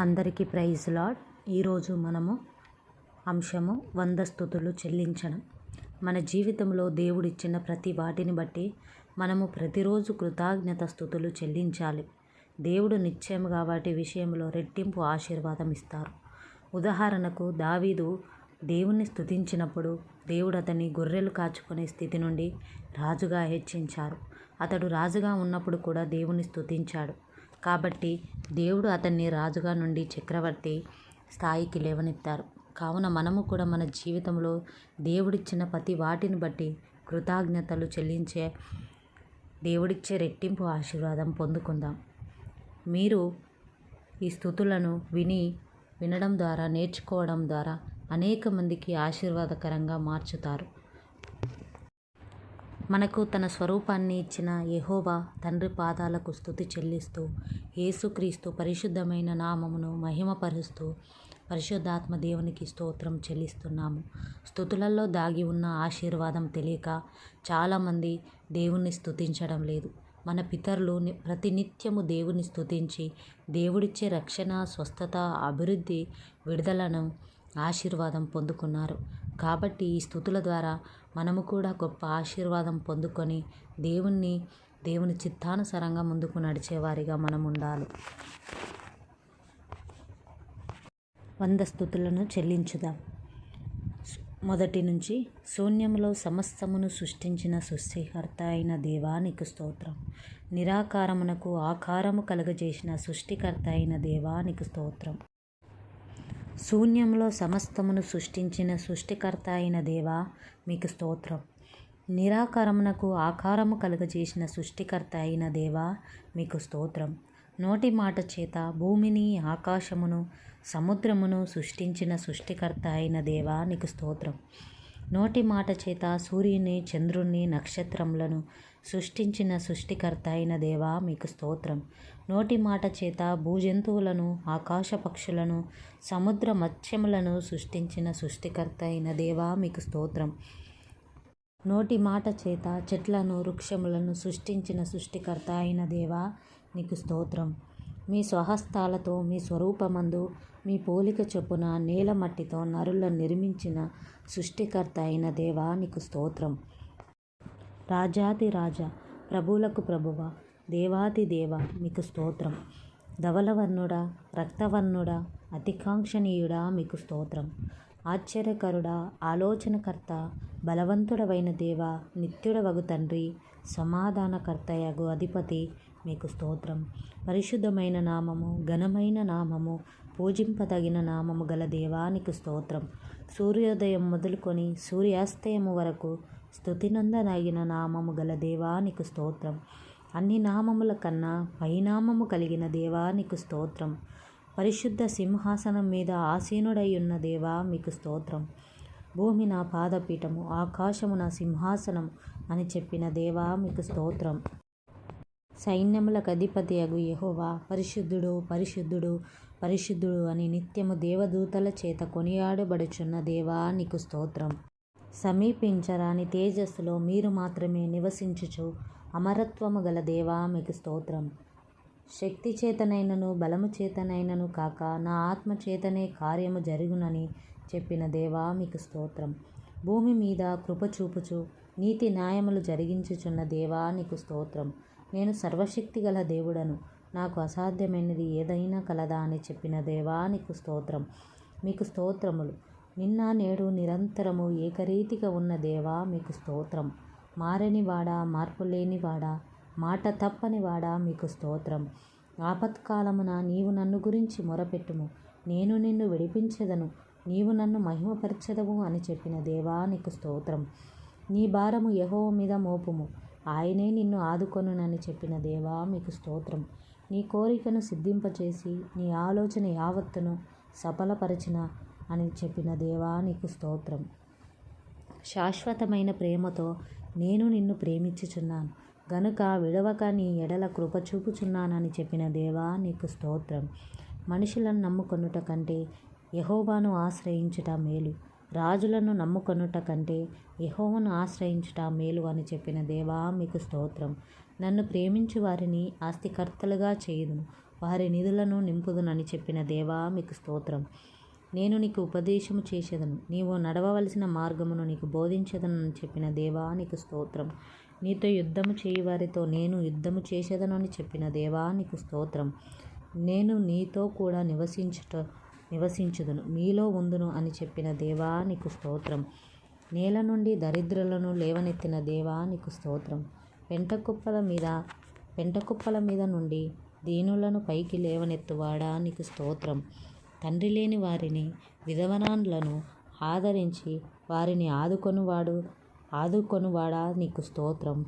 అందరికీ praise lord. ఈరోజు మనము అంశము వంద స్థుతులు చెల్లించడం. మన జీవితంలో దేవుడిచ్చిన ప్రతి వాటిని బట్టి మనము ప్రతిరోజు కృతజ్ఞత స్థుతులు చెల్లించాలి. దేవుడు నిశ్చయముగా వాటి విషయంలో రెట్టింపు ఆశీర్వాదం ఇస్తారు. ఉదాహరణకు దావీదు దేవుణ్ణి స్థుతించినప్పుడు దేవుడు అతన్ని గొర్రెలు కాచుకునే స్థితి నుండి రాజుగా హెచ్చించారు. అతడు రాజుగా ఉన్నప్పుడు కూడా దేవుని స్తుతించాడు. కాబట్టి దేవుడు అతన్ని రాజుగా నుండి చక్రవర్తి స్థాయికి లేవనెత్తారు. కావున మనము కూడా మన జీవితంలో దేవుడిచ్చిన ప్రతి వాటిని బట్టి కృతజ్ఞతలు చెల్లించే దేవుడిచ్చే రెట్టింపు ఆశీర్వాదం పొందుకుందాం. మీరు ఈ స్థుతులను విని వినడం ద్వారా నేర్చుకోవడం ద్వారా అనేక మందికి ఆశీర్వాదకరంగా మార్చుతారు. మనకు తన స్వరూపాన్ని ఇచ్చిన యెహోవా తండ్రి పాదాలకు స్థుతి చెల్లిస్తూ యేసుక్రీస్తు పరిశుద్ధమైన నామమును మహిమపరుస్తూ పరిశుద్ధాత్మ దేవునికి స్తోత్రం చెల్లిస్తున్నాము. స్థుతులలో దాగి ఉన్న ఆశీర్వాదం తెలియక చాలామంది దేవుణ్ణి స్థుతించడం లేదు. మన పితరులు ని- ప్రతినిత్యము దేవుని స్థుతించి దేవుడిచ్చే రక్షణ స్వస్థత అభివృద్ధి విడుదలను ఆశీర్వాదం పొందుకున్నారు. కాబట్టి ఈ స్థుతుల ద్వారా మనము కూడా గొప్ప ఆశీర్వాదం పొందుకొని దేవుణ్ణి దేవుని చిత్తానుసారంగా ముందుకు నడిచేవారిగా మనం ఉండాలి. వంద స్థుతులను చెల్లించుదాం. మొదటి నుంచి శూన్యములో సమస్తమును సృష్టించిన సృష్టికర్త అయిన దేవానికి స్తోత్రం. నిరాకారమునకు ఆకారము కలుగజేసిన సృష్టికర్త అయిన దేవానికి స్తోత్రం. శూన్యంలో సమస్తమును సృష్టించిన సృష్టికర్త అయిన దేవా మీకు స్తోత్రం. నిరాకారమునకు ఆకారము కలుగజేసిన సృష్టికర్త అయిన దేవా మీకు స్తోత్రం. నోటి మాట చేత భూమిని ఆకాశమును సముద్రమును సృష్టించిన సృష్టికర్త అయిన దేవా నీకు స్తోత్రం. నోటి మాట చేత సూర్యుని చంద్రుణ్ణి నక్షత్రములను సృష్టించిన సృష్టికర్త అయిన దేవా మీకు స్తోత్రం. నోటి మాట చేత భూజంతువులను ఆకాశ పక్షులను సముద్ర మత్స్యములను సృష్టించిన సృష్టికర్త అయిన దేవా మీకు స్తోత్రం. నోటి మాట చేత చెట్లను వృక్షములను సృష్టించిన సృష్టికర్త అయిన దేవా నీకు స్తోత్రం. మీ స్వహస్తాలతో మీ స్వరూపమందు మీ పోలిక చొప్పున నేలమట్టితో నరులను నిర్మించిన సృష్టికర్త అయిన దేవా నీకు స్తోత్రం. రాజాది రాజా ప్రభువులకు ప్రభువ దేవాది దేవ మీకు స్తోత్రం. ధవలవర్ణుడా రక్తవర్ణుడా అతికాంక్షణీయుడా మీకు స్తోత్రం. ఆశ్చర్యకరుడా ఆలోచనకర్త బలవంతుడవైన దేవ నిత్యుడవగు తండ్రి సమాధానకర్తయగు అధిపతి మీకు స్తోత్రం. పరిశుద్ధమైన నామము ఘనమైన నామము పూజింపదగిన నామము గల దేవానికి స్తోత్రం. సూర్యోదయం మొదలుకొని సూర్యాస్తయము వరకు స్తుతినందనగిన నామము గల దేవానికి స్తోత్రం. అన్ని నామముల కన్నా పైనామము కలిగిన దేవానికి స్తోత్రం. పరిశుద్ధ సింహాసనం మీద ఆసీనుడై ఉన్న దేవా మీకు స్తోత్రం. భూమి నా పాదపీఠము ఆకాశము నా సింహాసనం అని చెప్పిన దేవా మీకు స్తోత్రం. సైన్యములకు అధిపతి అగు యెహోవా పరిశుద్ధుడు పరిశుద్ధుడు పరిశుద్ధుడు అని నిత్యము దేవదూతల చేత కొనియాడబడుచున్న దేవా నీకు స్తోత్రం. సమీపించరాని తేజస్సులో మీరు మాత్రమే నివసించుచు అమరత్వము గల దేవా మీకు స్తోత్రం. శక్తి చేతనైనను బలము చేతనైనను కాక నా ఆత్మ చేతనే కార్యము జరుగునని చెప్పిన దేవా మీకు స్తోత్రం. భూమి మీద కృప చూపుచు నీతి న్యాయములు జరిగించుచున్న దేవా నీకు స్తోత్రం. నేను సర్వశక్తి గల దేవుడను. నాకు అసాధ్యమైనది ఏదైనా కలదా అని చెప్పిన దేవా నీకు స్తోత్రం. మీకు స్తోత్రములు. నిన్న నేడు నిరంతరము ఏకరీతిగా ఉన్న దేవా మీకు స్తోత్రం. మారనివాడా మార్పు లేనివాడా మాట తప్పనివాడా మీకు స్తోత్రం. ఆపత్కాలమున నీవు నన్ను గురించి మొరపెట్టుము. నేను నిన్ను విడిపించెదను. నీవు నన్ను మహిమపరచెదవు అని చెప్పిన దేవా నీకు స్తోత్రం. నీ భారము యహో మీద మోపుము. ఆయనే నిన్ను ఆదుకొనునని చెప్పిన దేవా మీకు స్తోత్రం. నీ కోరికను సిద్ధింపచేసి నీ ఆలోచన యావత్తును సఫలపరచిన అని చెప్పిన దేవా నీకు స్తోత్రం. శాశ్వతమైన ప్రేమతో నేను నిన్ను ప్రేమించుచున్నాను. గనుక విడవక నీ ఎడల కృప చూపుచున్నానని చెప్పిన దేవా నీకు స్తోత్రం. మనుషులను నమ్ముకొనుట కంటే యహోబాను ఆశ్రయించుట మేలు. రాజులను నమ్ముకొనుట కంటే యహోవను ఆశ్రయించుట మేలు అని చెప్పిన దేవా మీకు స్తోత్రం. నన్ను ప్రేమించి వారిని ఆస్తికర్తలుగా చేయుదును. వారి నిధులను నింపుదునని చెప్పిన దేవా మీకు స్తోత్రం. నేను నీకు ఉపదేశము చేసేదను. నీవు నడవవలసిన మార్గమును నీకు బోధించదనని చెప్పిన దేవా నీకు స్తోత్రం. నీతో యుద్ధము చేయి వారితో నేను యుద్ధము చేసేదను అని చెప్పిన దేవా నీకు స్తోత్రం. నేను నీతో కూడా నివసించుట నివసించుదును. మీలో ఉందును అని చెప్పిన దేవా నీకు స్తోత్రం. నేల నుండి దరిద్రులను లేవనెత్తిన దేవా నీకు స్తోత్రం. పెంటకుప్పల మీద పెంటకుప్పల మీద నుండి దీనులను పైకి లేవనెత్తువాడా నీకు స్తోత్రం. తండ్రి లేని వారిని విధవనాన్లను ఆదరించి వారిని ఆదుకొనువాడు ఆదుకొనువాడా నీకు స్తోత్రం.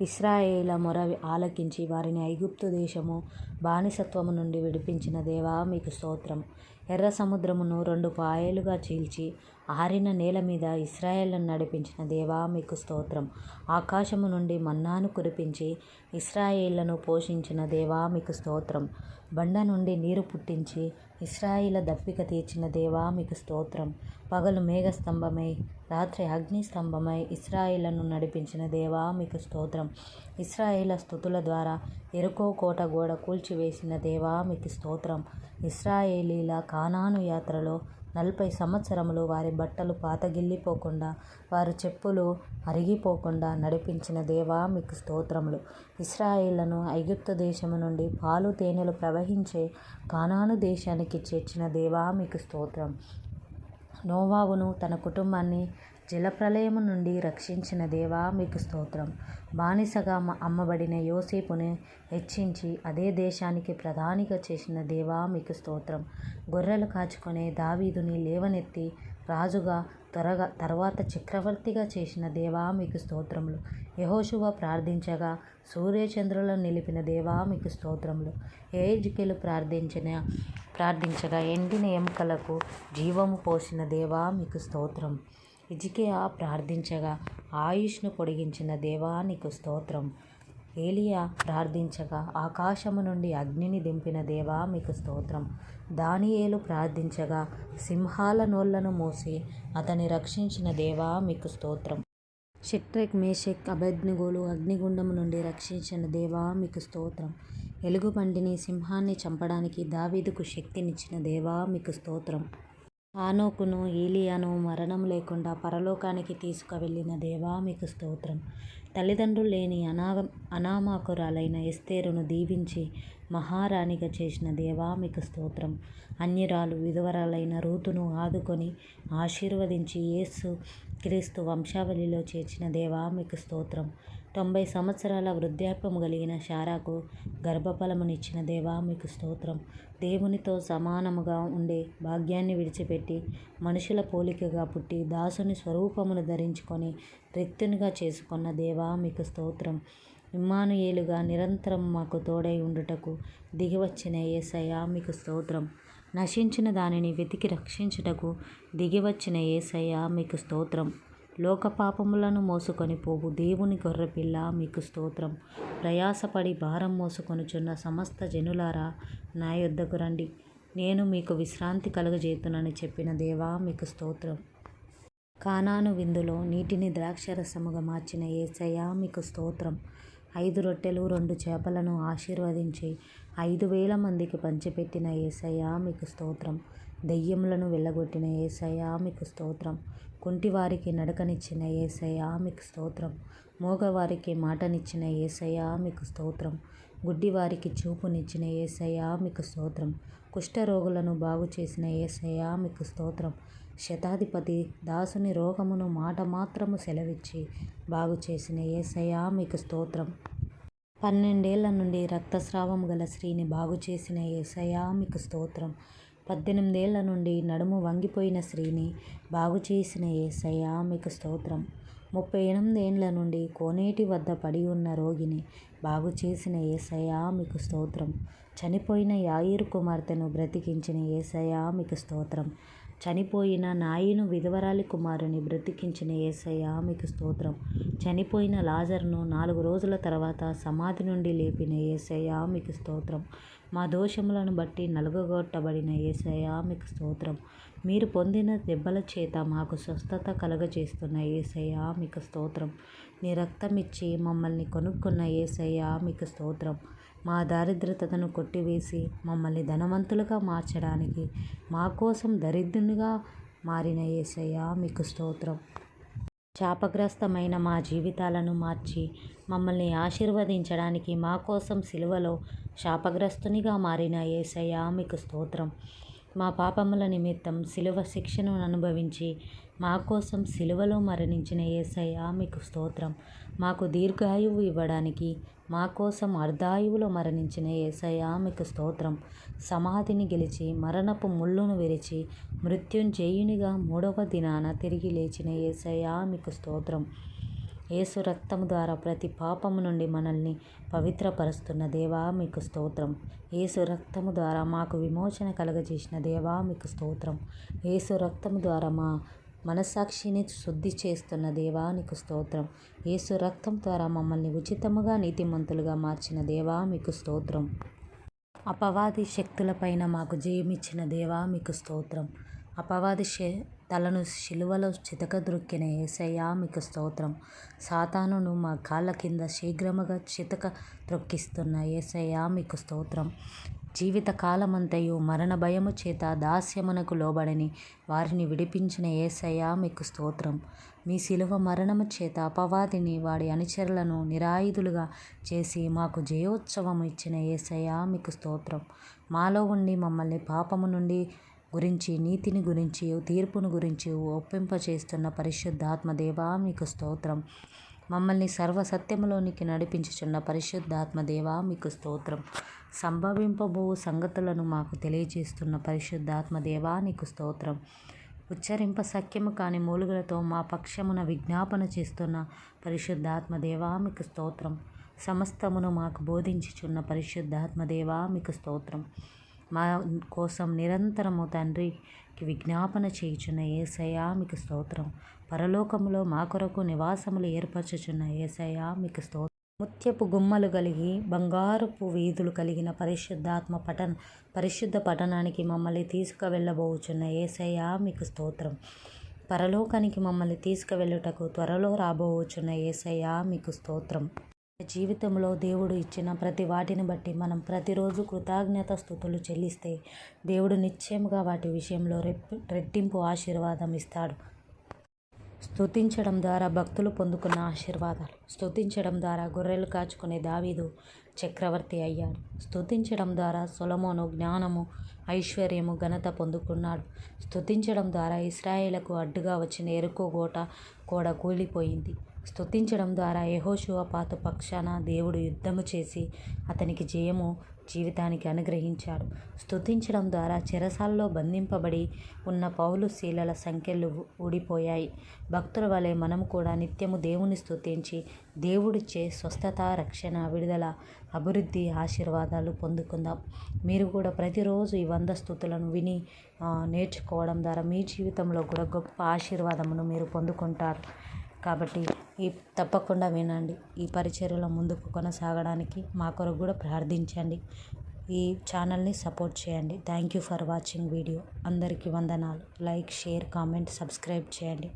ఇస్రాయేల మొర ఆలకించి వారిని ఐగుప్తు దేశము బానిసత్వము నుండి విడిపించిన దేవా మీకు స్తోత్రం. ఎర్ర సముద్రమును రెండు పాయలుగా చీల్చి ఆరిన నేల మీద ఇస్రాయేళ్ళను నడిపించిన దేవా మీకు స్తోత్రం. ఆకాశము నుండి మన్నాను కురిపించి ఇస్రాయేళ్ళను పోషించిన దేవా మీకు స్తోత్రం. బండ నుండి నీరు పుట్టించి ఇస్రాయిల దప్పిక తీర్చిన దేవా మీకు స్తోత్రం. పగలు మేఘస్తంభమై రాత్రి అగ్ని స్తంభమై ఇస్రాయిలను నడిపించిన దేవా మీకు స్తోత్రం. ఇస్రాయిల స్థుతుల ద్వారా ఎరుకో కోట గోడ కూల్చివేసిన దేవా మీకు స్తోత్రం. ఇస్రాయేలీల కానాను యాత్రలో నలభై సంవత్సరములు వారి బట్టలు పాతగిల్లిపోకుండా వారి చెప్పులు అరిగిపోకుండా నడిపించిన దేవా మీకు స్తోత్రములు. ఇస్రాయిళ్ళను ఐగుప్తు దేశము నుండి పాలు తేనెలు ప్రవహించే కానాను దేశానికి చేర్చిన దేవా మీకు స్తోత్రం. నోవావును తన కుటుంబాన్ని జలప్రలయము నుండి రక్షించిన దేవా మీకు స్తోత్రం. బానిసగా అమ్మబడిన యోసేపుని హెచ్చించి అదే దేశానికి ప్రధానిగా చేసిన దేవా మీకు స్తోత్రం. గొర్రెలు కాచుకునే దావీదుని లేవనెత్తి రాజుగా త్వరగా తర్వాత చక్రవర్తిగా చేసిన దేవా మీకు స్తోత్రములు. యహోశువ ప్రార్థించగా సూర్యచంద్రులను నిలిపిన దేవా మీకు స్తోత్రములు. ఏజ్కెలు ప్రార్థించిన ప్రార్థించగా ఎండిన ఎముకలకు జీవము పోసిన దేవా మీకు స్తోత్రం. ఇజికియా ప్రార్థించగా ఆయుష్ను పొడిగించిన దేవా నీకు స్తోత్రం. ఏలియా ప్రార్థించగా ఆకాశము నుండి అగ్నిని దింపిన దేవా మీకు స్తోత్రం. దానియేలు ప్రార్థించగా సింహాల నోళ్ళను మూసి అతని రక్షించిన దేవా మీకు స్తోత్రం. షెట్రెక్ మేషెక్ అభజ్ఞగోలు అగ్నిగుండము నుండి రక్షించిన దేవా మీకు స్తోత్రం. ఎలుగుబంటిని సింహాన్ని చంపడానికి దావీదుకు శక్తినిచ్చిన దేవా మీకు స్తోత్రం. ఆనోకును ఈలియాను మరణం లేకుండా పరలోకానికి తీసుకువెళ్ళిన దేవా మీకు స్తోత్రం. తల్లిదండ్రులు లేని అనాగ అనామాకురాలైన ఎస్తేరును దీవించి మహారాణిగా చేసిన దేవా మీకు స్తోత్రం. అన్యురాలు విధవరాలైన రూతును ఆదుకొని ఆశీర్వదించి యేసు క్రీస్తు వంశావళిలో చేర్చిన దేవా మీకు స్తోత్రం. తొంభై సంవత్సరాల వృద్ధాప్యము కలిగిన శారాకు గర్భఫలమునిచ్చిన దేవా మీకు స్తోత్రం. దేవునితో సమానముగా ఉండే భాగ్యాన్ని విడిచిపెట్టి మనుషుల పోలికగా పుట్టి దాసుని స్వరూపమును ధరించుకొని రిక్తునిగా చేసుకున్న దేవా మీకు స్తోత్రం. ఇమ్మానుయేలుగా నిరంతరం మాకు తోడై ఉండుటకు దిగివచ్చిన ఏసయ్య మీకు స్తోత్రం. నశించిన దానిని వెతికి రక్షించుటకు దిగివచ్చిన ఏసయ్య మీకు స్తోత్రం. లోకపాపములను మోసుకొని పోవు. దేవుని గొర్రెపిల్ల మీకు స్తోత్రం. ప్రయాసపడి భారం మోసుకొనుచున్న సమస్త జనులారా నా యొద్దకు రండి. నేను మీకు విశ్రాంతి కలుగజేతునని చెప్పిన దేవా మీకు స్తోత్రం. కానాను విందులో నీటిని ద్రాక్షరసముగా మార్చిన ఏసయ్యా మీకు స్తోత్రం. ఐదు రొట్టెలు రెండు చేపలను ఆశీర్వదించి ఐదు వేల మందికి పంచిపెట్టిన ఏసయ్యా మీకు స్తోత్రం. దెయ్యములను వెళ్ళగొట్టిన ఏసయ్య మీకు స్తోత్రం. కుంటివారికి నడకనిచ్చిన ఏసయ్య మీకు స్తోత్రం. మోగవారికి మాటనిచ్చిన ఏసయ్య మీకు స్తోత్రం. గుడ్డివారికి చూపునిచ్చిన ఏసయ్య మీకు స్తోత్రం. కుష్ఠరోగులను బాగు చేసిన ఏసయ్య మీకు స్తోత్రం. శతాధిపతి దాసుని రోగమును మాట మాత్రము సెలవిచ్చి బాగు చేసిన ఏసయ్య మీకు స్తోత్రం. పన్నెండేళ్ళ నుండి రక్తస్రావం గల స్త్రీని బాగు చేసిన ఏసయ్య మీకు స్తోత్రం. పద్దెనిమిదేళ్ళ నుండి నడుము వంగిపోయిన స్త్రీని బాగు చేసిన ఏసయ్య మీకు స్తోత్రం. ముప్పై ఎనిమిదేండ్ల నుండి కోనేటి వద్ద పడి ఉన్న రోగిని బాగు చేసిన ఏసయ్య మీకు స్తోత్రం. చనిపోయిన యాయిరు కుమార్తెను బ్రతికించిన ఏసయ్య మీకు స్తోత్రం. చనిపోయిన నాయిను విధవరాలి కుమారుని బ్రతికించిన ఏసయ్య మీకు స్తోత్రం. చనిపోయిన లాజర్ను నాలుగు రోజుల తర్వాత సమాధి నుండి లేపిన ఏసయ్య మీకు స్తోత్రం. మా దోషములను బట్టి నలుగగొట్టబడిన ఏసయ్య మీకు స్తోత్రం. మీరు పొందిన దెబ్బల చేత మాకు స్వస్థత కలగజేస్తున్న ఏసయ్య మీకు స్తోత్రం. నీ రక్తమిచ్చి మమ్మల్ని కొనుక్కున్న ఏసయ్య మీకు స్తోత్రం. మా దారిద్రతను కొట్టివేసి మమ్మల్ని ధనవంతులుగా మార్చడానికి మా కోసం దరిద్రునిగా మారిన యేసయ్య మీకు స్తోత్రం. శాపగ్రస్తమైన మా జీవితాలను మార్చి మమ్మల్ని ఆశీర్వదించడానికి మా కోసం సిలువలో శాపగ్రస్తునిగా మారిన ఏసయ్య మీకు స్తోత్రం. మా పాపముల నిమిత్తం సిలువ శిక్షను అనుభవించి మా కోసం సిలువలో మరణించిన ఏసయ్య మీకు స్తోత్రం. మాకు దీర్ఘాయువు ఇవ్వడానికి మా కోసం అర్ధాయువులో మరణించిన యేసయ్య మీకు స్తోత్రం. సమాధిని గెలిచి మరణపు ముళ్ళును విరిచి మృత్యుంజయునిగా మూడవ దినాన తిరిగి లేచిన యేసయ్య మీకు స్తోత్రం. యేసు రక్తము ద్వారా ప్రతి పాపము నుండి మనల్ని పవిత్రపరుస్తున్న దేవా మీకు స్తోత్రం. యేసు రక్తము ద్వారా మాకు విమోచన కలగజేసిన దేవా మీకు స్తోత్రం. యేసు రక్తము ద్వారా మా మనస్సాక్షిని శుద్ధి చేస్తున్న దేవా నీకు స్తోత్రం. యేసు రక్తం ద్వారా మమ్మల్ని ఉచితముగా నీతిమంతులుగా మార్చిన దేవా మీకు స్తోత్రం. అపవాది శక్తులపైన మాకు జయమిచ్చిన దేవా మీకు స్తోత్రం. అపవాది తలను శిలువలో చితకద్రొక్కిన ఏసయ్యా మీకు స్తోత్రం. సాతానును మా కాళ్ళ కింద శీఘ్రముగా చితక త్రొక్కిస్తున్న ఏసయ్యా మీకు స్తోత్రం. జీవిత కాలమంతయు మరణ భయము చేత దాస్యమునకు లోబడని వారిని విడిపించిన ఏసయ్య మీకు స్తోత్రం. మీ శిలువ మరణము చేత అపవాదిని వాడి అనుచరులను నిరాయుధులుగా చేసి మాకు జయోత్సవం ఇచ్చిన ఏసయ్య మీకు స్తోత్రం. మాలో ఉండి మమ్మల్ని పాపము నుండి గురించి నీతిని గురించి తీర్పును గురించి ఒప్పింపచేస్తున్న పరిశుద్ధాత్మదేవా మీకు స్తోత్రం. మమ్మల్ని సర్వసత్యములోనికి నడిపించుచున్న పరిశుద్ధాత్మదేవా మీకు స్తోత్రం. సంభవింపబో సంగతులను మాకు తెలియజేస్తున్న పరిశుద్ధాత్మదేవా నీకు స్తోత్రం. ఉచ్చరింప సఖ్యము కాని మూలుగులతో మా పక్షమున విజ్ఞాపన చేస్తున్న పరిశుద్ధాత్మదేవా మీకు స్తోత్రం. సమస్తమును మాకు బోధించుచున్న పరిశుద్ధాత్మదేవా మీకు స్తోత్రం. మా కోసం నిరంతరము తండ్రికి విజ్ఞాపన చేయుచున్న ఏసయ్యా మీకు స్తోత్రం. పరలోకములో మా కొరకు నివాసములు ఏర్పరచుచున్న ఏసయ్యా మీకు స్తోత్రం. ముత్యపు గుమ్మలు కలిగి బంగారపు వీధులు కలిగిన పరిశుద్ధాత్మ పఠన పరిశుద్ధ పట్టణానికి మమ్మల్ని తీసుకువెళ్ళబోచున్న ఏసయ్యా మీకు స్తోత్రం. పరలోకానికి మమ్మల్ని తీసుకువెళ్ళుటకు త్వరలో రాబోచున్న ఏసయ్యా మీకు స్తోత్రం. జీవితంలో దేవుడు ఇచ్చిన ప్రతి వాటిని బట్టి మనం ప్రతిరోజు కృతజ్ఞత స్థుతులు చెల్లిస్తే దేవుడు నిశ్చయముగా వాటి విషయంలో రెప్ రెట్టింపు ఆశీర్వాదం ఇస్తాడు. స్తుతించడం ద్వారా భక్తులు పొందుకున్న ఆశీర్వాదాలు. స్తుతించడం ద్వారా గొర్రెలు కాచుకునే దావీదు చక్రవర్తి అయ్యాడు. స్తుతించడం ద్వారా సొలమోను జ్ఞానము ఐశ్వర్యము ఘనత పొందుకున్నాడు. స్తుతించడం ద్వారా ఇస్రాయేలకు అడ్డుగా వచ్చిన ఎరుకో గోట కూడా కూలిపోయింది. స్తుతించడం ద్వారా యహోశువ పాత పక్షాన దేవుడు యుద్ధము చేసి అతనికి జయము జీవితానికి అనుగ్రహించాడు స్తుతించడం ద్వారా చెరసాల్లో బంధింపబడి ఉన్న పౌలు శీలల సంఖ్యలు ఊడిపోయాయి. భక్తుల వలె మనము కూడా నిత్యము దేవుని స్తుతించి దేవుడిచ్చే స్వస్థత రక్షణ విడుదల అభివృద్ధి ఆశీర్వాదాలు పొందుకుందాం. మీరు కూడా ప్రతిరోజు ఈ వంద స్థుతులను విని నేర్చుకోవడం ద్వారా మీ జీవితంలో కూడా గొప్ప ఆశీర్వాదమును మీరు పొందుకుంటారు. కాబట్టి ఈ తప్పకుండా వినండి. ఈ పరిచర్యలో ముందుకు కొనసాగడానికి మా కొరకు కూడా ప్రార్థించండి. ఈ ఛానల్ని సపోర్ట్ చేయండి. Thank you for watching video. అందరికీ వందనాలు. లైక్ షేర్ కామెంట్ సబ్స్క్రైబ్ చేయండి.